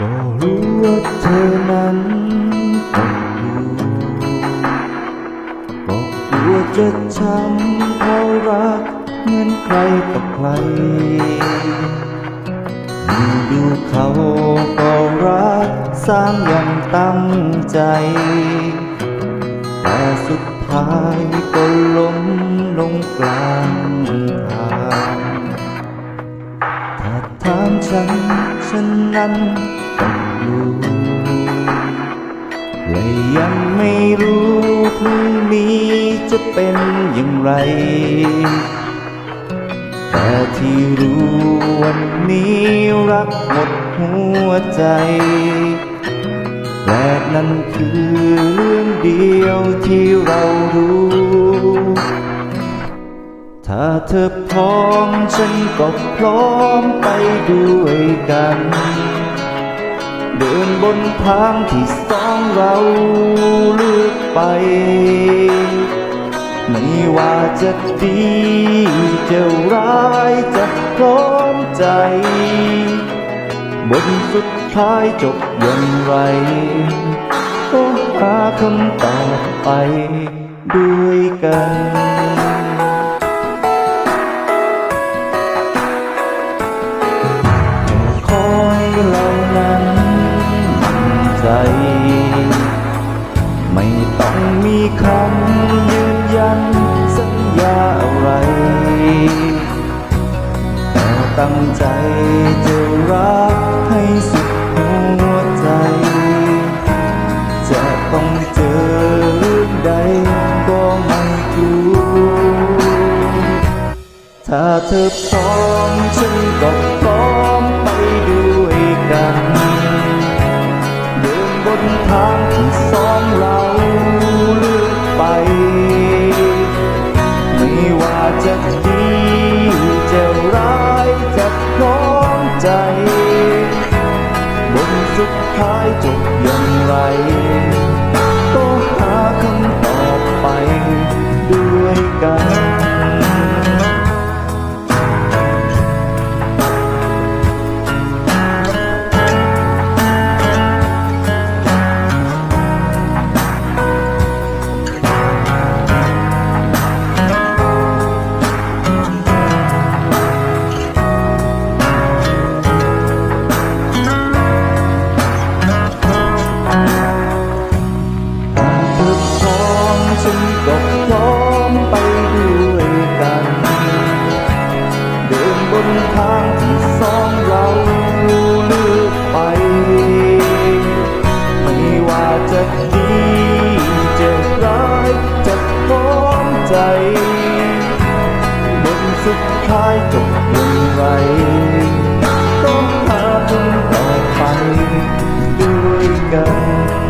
ก็รู้ว่าเธอนั้นตกอยู่ก็กลัวจะช้ำเพราะรักเหมือนใครต่อใครดูดูเขาก็รักสร้างอย่างตั้งใจ แต่สุดท้ายก็ล้มลงกลางทาง ถ้าถามฉัน ฉันนั้น นี้จะเป็นอย่างไร แต่ที่รู้วันนี้รักหมดหัวใจ และนั่นคือเรื่องเดียวที่เรารู้ ถ้าเธอพร้อมฉันก็พร้อมไปด้วยกัน เดินบนทางที่สองเราเลือกไป ไม่ว่าจะดีจะร้ายจะพร้อมใจ บนสุดท้ายจบอย่างไร ก็หาคำตอบไปด้วยกัน ใจจะรักให้สุดหัวใจ จะต้องเจอเรื่องใดก็ไม่กลัวถ้าเธอพร้อมฉันก็พร้อมไปด้วยกันเดินบนทางที่สองเราเลือกไป สุดท้ายจบอย่างไรก็หาคำตอบไปด้วยกัน นบนทางที่สองเราเลือกไป ไม่ว่าจะดีจะร้ายจะพร้อมใจบนสุดท้ายจบอย่างไรก็หาคำตอไปด้วยกัน